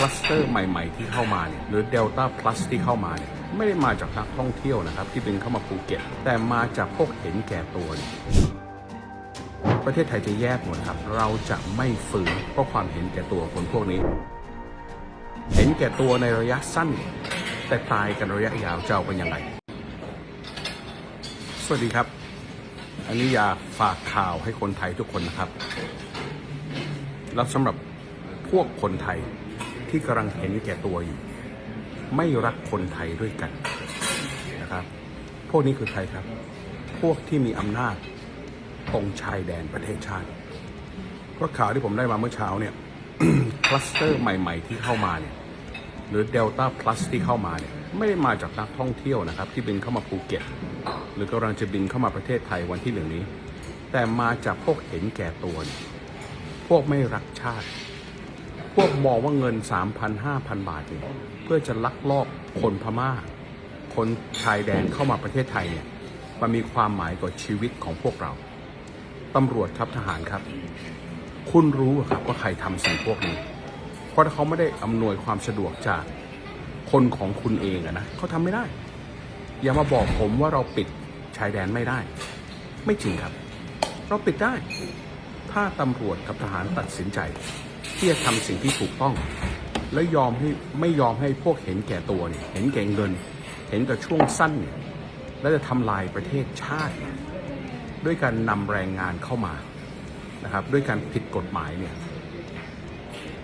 คลัสเตอร์ใหม่ๆที่เข้ามาเนี่ยหรือเดลต้าพลัสที่เข้ามาเนี่ยไม่ได้มาจากนักท่องเที่ยวนะครับ ที่บินเข้ามาภูเก็ต แต่มาจากพวกเห็นแก่ตัวเนี่ยประเทศไทยจะแยกหมดครับ เราจะไม่ฝืนเพราะความเห็นแก่ตัวคนพวกนี้ เห็นแก่ตัวในระยะสั้น แต่ตายกันระยะยาวจะเอาเป็นยังไง สวัสดีครับ อันนี้อยากฝากข่าวให้คนไทยทุกคนนะครับแล้วสำหรับพวกคนไทย ที่กำลังเห็นแก่ตัวอยู่ ไม่รักคนไทยด้วยกันนะครับ พวกนี้คือใครครับ พวกที่มีอำนาจตรงชายแดนประเทศชาติเพราะข่าวที่ผมได้มาเมื่อเช้าเนี่ยคลัสเตอร์ใหม่ ๆ ที่เข้ามาเนี่ยหรือเดลต้าพลัสที่เข้ามาเนี่ยไม่ได้มาจากนักท่องเที่ยวนะครับ ที่บินเข้ามาภูเก็ต หรือกำลังจะบินเข้ามาประเทศไทยวันที่หนึ่งนี้ แต่มาจากพวกเห็นแก่ตัว พวกไม่รักชาติ วกมองว่าเงิน 3,000 5,000 บาทเนี่ยเพื่อจะลักลอบคนพม่า คนชายแดนเข้ามาประเทศไทยเนี่ยมันมีความหมายกับชีวิตของพวกเราตำรวจครับทหารครับ คุณรู้ครับว่าใครทำสิ่งพวกนี้ เพราะถ้าเขาไม่ได้อำนวยความสะดวกจากคนของคุณเองอะนะเขาทำไม่ได้ อย่ามาบอกผมว่าเราปิดชายแดนไม่ได้ ไม่จริงครับ เราปิดได้ ถ้าตำรวจกับทหารตัดสินใจ ที่จะทำสิ่งที่ถูกต้อง และยอมให้ไม่ยอมให้พวกเห็นแก่ตัวเนี่ยเห็นแก่เงิน เห็นแต่ช่วงสั้นเนี่ยและจะทำลายประเทศชาติ ด้วยการนำแรงงานเข้ามานะครับ ด้วยการผิดกฎหมายเนี่ย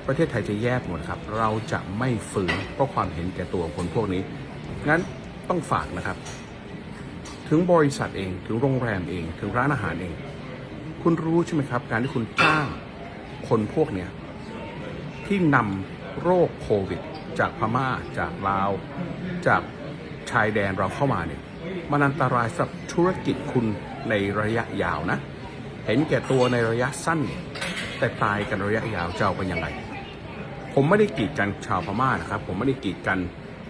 ประเทศไทยจะแยกหมดครับ เราจะไม่ฝืนเพราะความเห็นแก่ตัวคนพวกนี้ งั้นต้องฝากนะครับ ถึงบริษัทเอง ถึงโรงแรมเอง ถึงร้านอาหารเอง คุณรู้ใช่ไหมครับ การที่คุณจ้างคนพวกเนี้ย ที่นำโรคโควิด จากพม่าจากลาว จากชายแดนเราเข้ามาเนี่ยมันอันตรายสำหรับธุรกิจคุณในระยะยาวนะ เห็นแก่ตัวในระยะสั้น แต่ตายกันระยะยาวจะเอาเป็นยังไง ผมไม่ได้กีดกันชาวพม่านะครับ ผมไม่ได้กีดกัน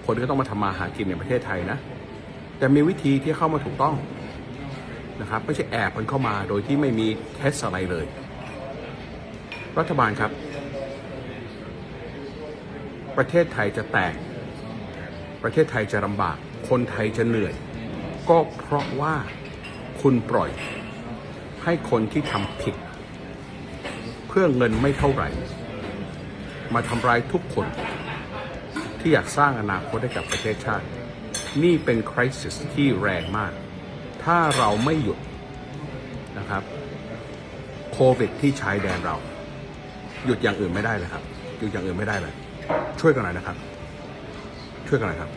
คนที่ต้องมาทำมาหากินในประเทศไทยนะแต่มีวิธีที่เข้ามาถูกต้องนะครับไม่ใช่แอบมันเข้ามาโดยที่ไม่มีเทสอะไรเลย รัฐบาลครับ ประเทศไทยจะแตก ประเทศไทยจะลำบาก คนไทยจะเหนื่อย ก็เพราะว่าคุณปล่อยให้คนที่ทำผิด เพื่อเงินไม่เท่าไหร่ มาทำร้ายทุกคนที่อยากสร้างอนาคตให้กับประเทศชาติ นี่เป็นคริสิสที่แรงมาก ถ้าเราไม่หยุดนะครับโควิดที่ชายแดนเรา หยุดอย่างอื่นไม่ได้เลยครับ หยุดอย่างอื่นไม่ได้เลย ช่วยกันหน่อยนะครับ ช่วยกันหน่อยครับ